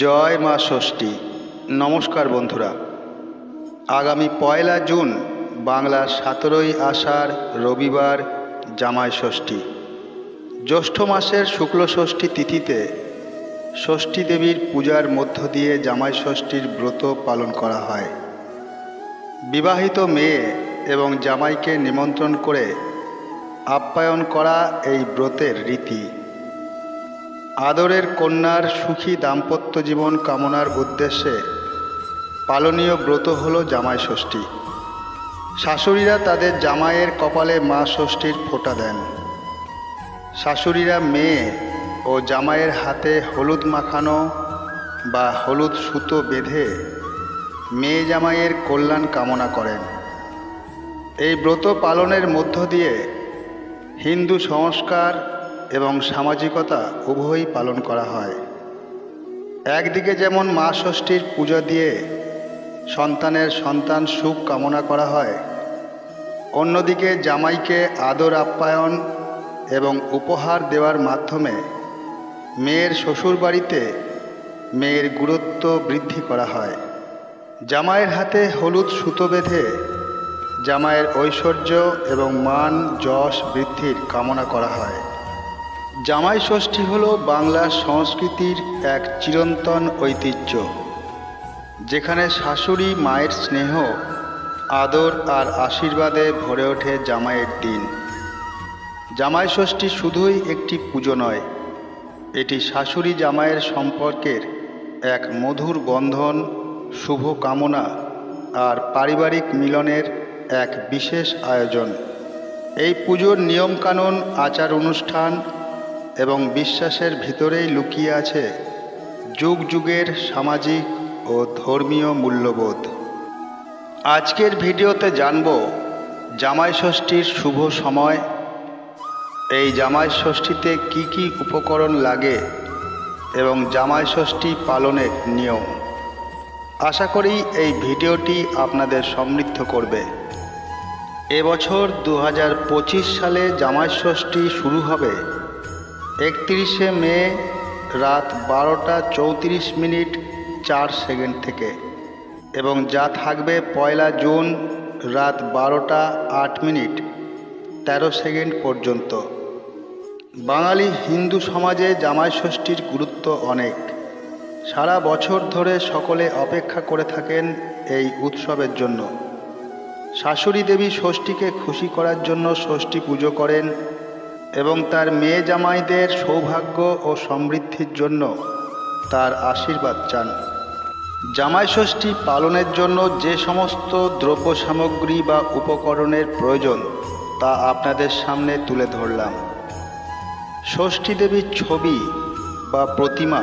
জয় মা ষষ্ঠী। নমস্কার বন্ধুরা। আগামী পয়লা জুন, বাংলার সতেরোই আষাঢ়, রবিবার, জামাই ষষ্ঠী। জ্যৈষ্ঠ মাসের শুক্ল ষষ্ঠী তিথিতে ষষ্ঠী দেবীর পূজার মধ্য দিয়ে জামাই ষষ্ঠীর ব্রত পালন করা হয়। বিবাহিত মেয়ে এবং জামাইকে নিমন্ত্রণ করে আপ্যায়ন করা এই ব্রতের রীতি। আদরের কন্যার সুখী দাম্পত্য জীবন কামনার উদ্দেশ্যে পালনীয় ব্রত হল জামাই ষষ্ঠী। শাশুড়িরা তাদের জামাইয়ের কপালে মা ষষ্ঠীর ফোঁটা দেন। শাশুড়িরা মেয়ে ও জামাইয়ের হাতে হলুদ মাখানো বা হলুদ সুতো বেঁধে মেয়ে জামাইয়ের কল্যাণ কামনা করেন। এই ব্রত পালনের মধ্য দিয়ে হিন্দু সংস্কার এবং সামাজিকতা উভয়ই পালন করা হয়। একদিকে যেমন মা ষষ্ঠীর পুজো দিয়ে সন্তানের সন্তান সুখ কামনা করা হয়, অন্যদিকে জামাইকে আদর আপ্যায়ন এবং উপহার দেওয়ার মাধ্যমে মেয়ের শ্বশুরবাড়িতে মেয়ের গুরুত্ব বৃদ্ধি করা হয়। জামাইয়ের হাতে হলুদ সুতো বেঁধে জামাইয়ের ঐশ্বর্য এবং মান, যশ, বৃদ্ধির কামনা করা হয়। জামাই ষষ্ঠী হল বাংলার সংস্কৃতির এক চিরন্তন ঐতিহ্য, যেখানে শাশুড়ি মায়ের স্নেহ, আদর আর আশীর্বাদে ভরে ওঠে জামাইয়ের দিন। জামাই ষষ্ঠী শুধুই একটি পুজো নয়, এটি শাশুড়ি জামাইয়ের সম্পর্কের এক মধুর বন্ধন, শুভ কামনা আর পারিবারিক মিলনের এক বিশেষ আয়োজন। এই পুজোর নিয়মকানুন, আচার অনুষ্ঠান এবং বিশ্বাসের ভিতরেই লুকিয়ে আছে যুগ যুগের সামাজিক ও ধর্মীয় মূল্যবোধ। আজকের ভিডিওতে জানব জামাই ষষ্ঠীর শুভ সময়। এই জামাই ষষ্ঠীতে কি কি উপকরণ লাগে এবং জামাই ষষ্ঠী পালনের নিয়ম। আশা করি এই ভিডিওটি আপনাদের সমৃদ্ধ করবে। এবছর দু হাজার পঁচিশ সালে জামাই ষষ্ঠী শুরু হবে। একত্রিশে মে রাত বারোটা চৌত্রিশ মিনিট চার সেকেন্ড থেকে এবং যা থাকবে পয়লা জুন রাত বারোটা আট মিনিট তেরো সেকেন্ড পর্যন্ত। বাঙালি হিন্দু সমাজে জামাই ষষ্ঠীর গুরুত্ব অনেক। সারা বছর ধরে সকলে অপেক্ষা করে থাকেন এই উৎসবের জন্য। শাশুড়ি দেবী ষষ্ঠীকে খুশি করার জন্য ষষ্ঠী পুজো করেন এবং তার মেয়ে জামাইদের সৌভাগ্য ও সমৃদ্ধির জন্য তার আশীর্বাদ চান। জামাই ষষ্ঠী পালনের জন্য যে সমস্ত দ্রব্য সামগ্রী বা উপকরণের প্রয়োজন তা আপনাদের সামনে তুলে ধরলাম। ষষ্ঠী দেবীর ছবি বা প্রতিমা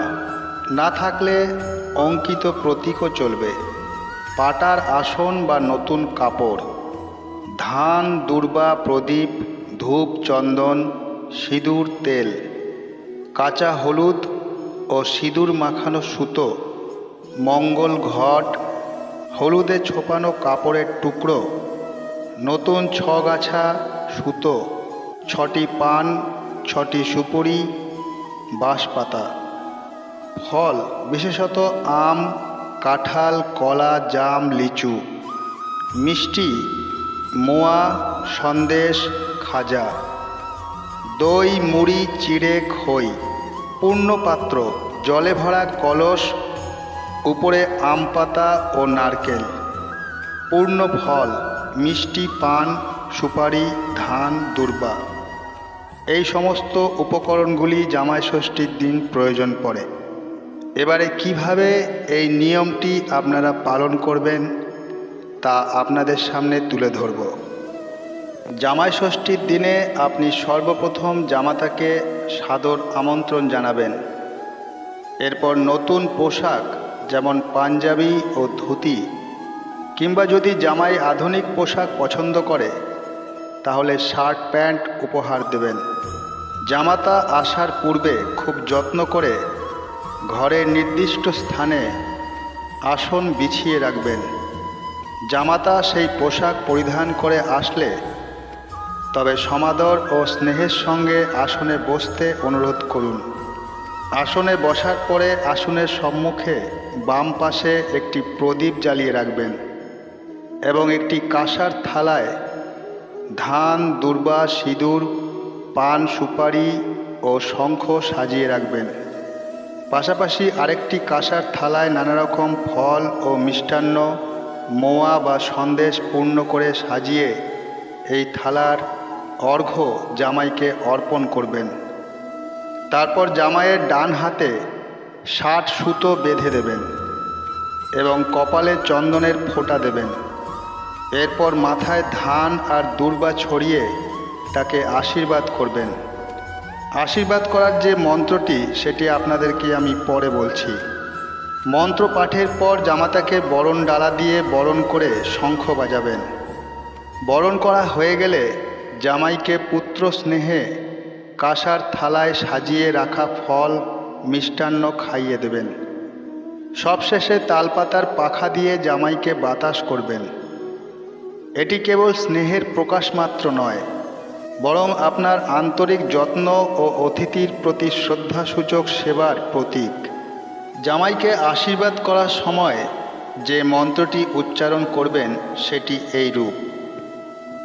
না থাকলে অঙ্কিত প্রতীকও চলবে। পাটার আসন বা নতুন কাপড়, ধান, দুর্বা, প্রদীপ ধূপ, চন্দন, সিঁদুর, তেল, কাঁচা হলুদ ও সিঁদুর মাখানো সুতো, মঙ্গল ঘট, হলুদে ছোপানো কাপড়ের টুকরো, নতুন ছগাছা সুতো, ছটি পান, ছটি সুপুরি, বাঁশপাতা, ফল, বিশেষত আম, কাঁঠাল, কলা, জাম, লিচু, মিষ্টি, মোয়া, সন্দেশ খাজা। দই, মুড়ি চিড়ে খই পূর্ণ পাত্র জলে ভরা কলস, উপরে আম পাতা ও নারকেল। পূর্ণ ফল, মিষ্টি, পান, সুপারি, ধান, দুর্বা। এই সমস্ত উপকরণগুলি জামাই ষষ্ঠীর দিন প্রয়োজন পড়ে। এবারে কীভাবে এই নিয়মটি আপনারা পালন করবেন, তা আপনাদের সামনে তুলে ধরব। জামাই ষষ্ঠীর দিনে আপনি সর্বপ্রথম জামাতাকে সাদর আমন্ত্রণ জানাবেন। এরপর নতুন পোশাক, যেমন পাঞ্জাবি ও ধুতি, কিংবা যদি জামাই আধুনিক পোশাক পছন্দ করে, তাহলে শার্ট প্যান্ট উপহার দেবেন। জামাতা আসার পূর্বে খুব যত্ন করে ঘরের নির্দিষ্ট স্থানে আসন বিছিয়ে রাখবেন। জামাতা সেই পোশাক পরিধান করে আসলে তবে সমাদর ও স্নেহের সঙ্গে আসনে বসতে অনুরোধ করুন। আসনে বসার পরে আসনের সম্মুখে বাম পাশে একটি প্রদীপ জ্বালিয়ে রাখবেন এবং একটি কাঁসার থালায় ধান, দুর্বা, সিঁদুর, পান, সুপারি ও শঙ্খ সাজিয়ে রাখবেন। পাশাপাশি আরেকটি কাঁসার থালায় নানা রকম ফল ও মিষ্টান্ন, মোয়া বা সন্দেশ পূর্ণ করে সাজিয়ে এই থালার অর্ঘ্য জামাইকে অর্পণ করবেন। তারপর জামাইয়ের ডান হাতে ষাট সুতো বেঁধে দেবেন এবং কপালে চন্দনের ফোঁটা দেবেন। এরপর মাথায় ধান আর দুর্বা ছড়িয়ে তাকে আশীর্বাদ করবেন। আশীর্বাদ করার যে মন্ত্রটি, সেটি আপনাদেরকে আমি পরে বলছি। মন্ত্র পাঠের পর জামাতাকে বরণ ডালা দিয়ে বরণ করে শঙ্খ বাজাবেন। বরণ করা হয়ে গেলে জামাইকে পুত্র স্নেহে কাঁসার থালায় সাজিয়ে রাখা ফল মিষ্টান্ন খাইয়ে দেবেন। সবশেষে তালপাতার পাখা দিয়ে জামাইকে বাতাস করবেন। এটি কেবল স্নেহের প্রকাশ মাত্র নয়, বরং আপনার আন্তরিক যত্ন ও অতিথির প্রতি শ্রদ্ধাসূচক সেবার প্রতীক। জামাইকে আশীর্বাদ করার সময় যে মন্ত্রটি উচ্চারণ করবেন, সেটি এই রূপ।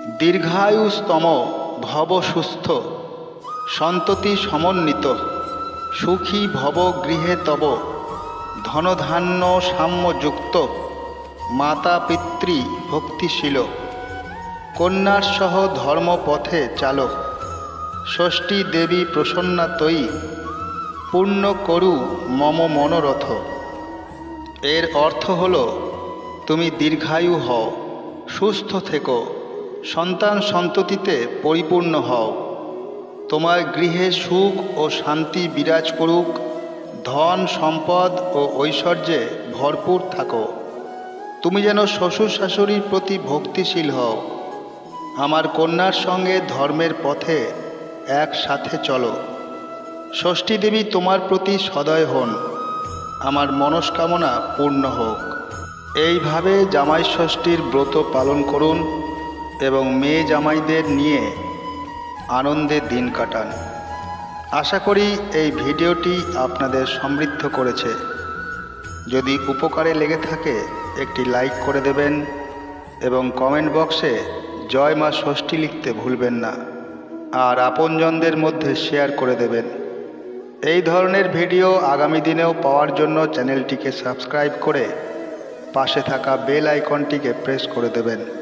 দীর্ঘায়ুস্তম ভব সুস্থ সন্ততি সমন্বিত, সুখী ভব গৃহে তব, ধনধান্য সাম্যযুক্ত, মাতা পিতৃ ভক্তিশীল, কন্যার সহ ধর্মপথে চালক, ষষ্ঠী দেবী প্রসন্না তয়ী পূর্ণ করু মম মনোরথ। এর অর্থ হল, তুমি দীর্ঘায়ু হও, সুস্থ থেকো। সন্তান সন্ততিতে পরিপূর্ণ হও। তোমার গৃহে সুখ ও শান্তি বিরাজ করুক, ধন, সম্পদ ও ঐশ্বর্যে ভরপুর থাকো। তুমি যেন শ্বশুর শাশুড়ির প্রতি ভক্তিশীল হও। আমার কন্যার সঙ্গে ধর্মের পথে একসাথে চলো। ষষ্ঠী দেবী তোমার প্রতি সদয় হন। আমার মনস্কামনা পূর্ণ হোক। এইভাবে জামাই ষষ্ঠীর ব্রত পালন করুন। এবং মেয়ে জামাইদের নিয়ে আনন্দে দিন কাটান। আশা করি এই ভিডিওটি আপনাদের সমৃদ্ধ করেছে। যদি উপকারে লেগে থাকে, একটি লাইক করে দেবেন এবং কমেন্ট বক্সে জয় মা ষষ্ঠী লিখতে ভুলবেন না। আর আপনজনদের মধ্যে শেয়ার করে দেবেন। এই ধরনের ভিডিও আগামী দিনেও পাওয়ার জন্য চ্যানেলটিকে সাবস্ক্রাইব করে পাশে থাকা বেল আইকনটিকে প্রেস করে দেবেন।